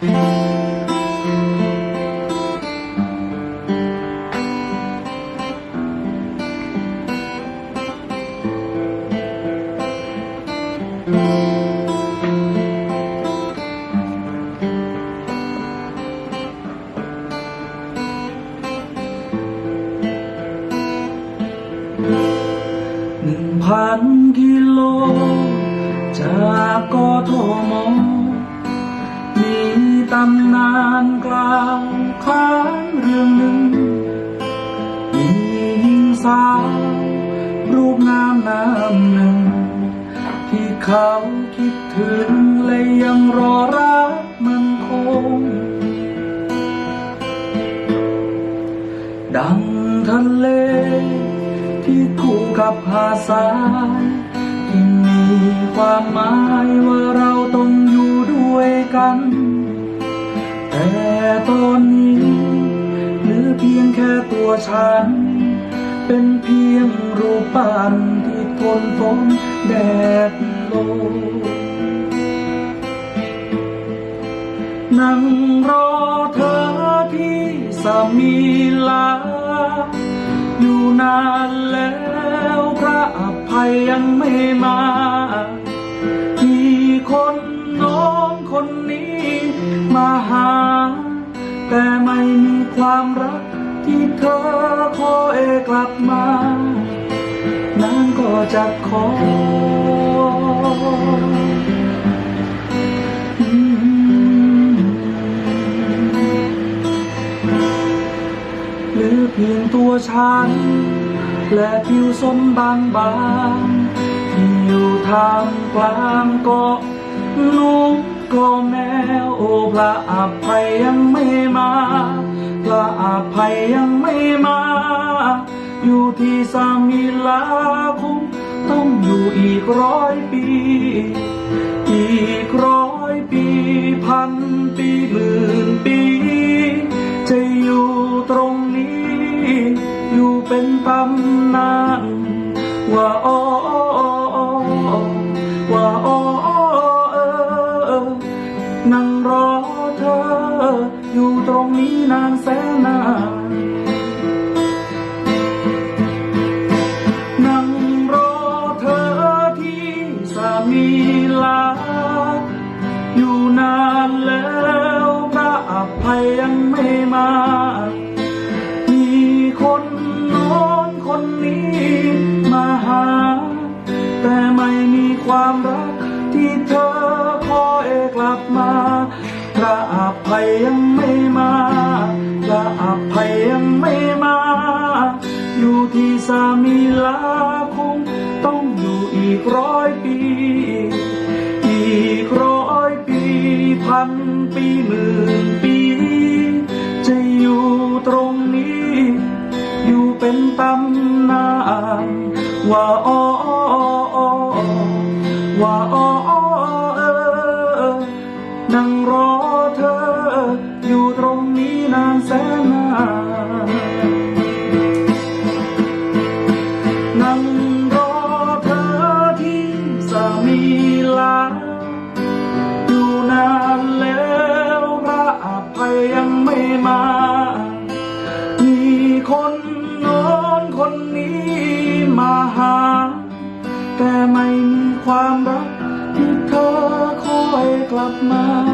หนึ่งพันกิโลจากกทมมี ตำนานกลางค้างเรื่องหนึ่งมีหญิงสาวรูปงามน้ำหนึ่ง ที่เขาคิดถึงและยังรอรักมันคง ดังทะเล ที่คู่กับหาดทรายที่มีความหมายว่าเราต้องอยู่ด้วยกัน เพียงแค่ตัวฉัน เป็นเพียงรูปปั้นที่ทนฝนแดดลมนั่งรอเธอที่สามีลา อยู่นานแล้วพระอภัยยังไม่มามีคนน้องคนนี้มาหา แต่ไม่มีความรัก ที่เธอขอเอกลับมา นั้นก็จะขอเหลือเพียงตัวฉัน และผิวสมบางบางที่อยู่ทางกลางเกาะนุ่มก็แมวโอพระอภัยยังไม่มา พระอภัยยังไม่มา อยู่ที่สามิลาคงต้องอยู่อีกร้อยปี อีกร้อยปีพันปีหมื่นปี จะอยู่ตรงนี้ อยู่เป็นตำนานว่าอ้อ นี้นานแสนนานนั่งรอเธอที่สามีลา อยู่นานแล้วพระอภัยยังไม่มา มีคนโน้นคนนี้มาหา แต่ไม่มีความรักที่เธอขอเอกลับมา พระอภัยยังไม่มา พระอภัยยังไม่มา อยู่ที่สามีลาคงต้องอยู่อีกร้อยปี อีกร้อยปีพันปีหมื่นปี จะอยู่ตรงนี้ อยู่เป็นตำนานว่าอ้อว่าอ้อ ความรักที่เธอคอยกลับมา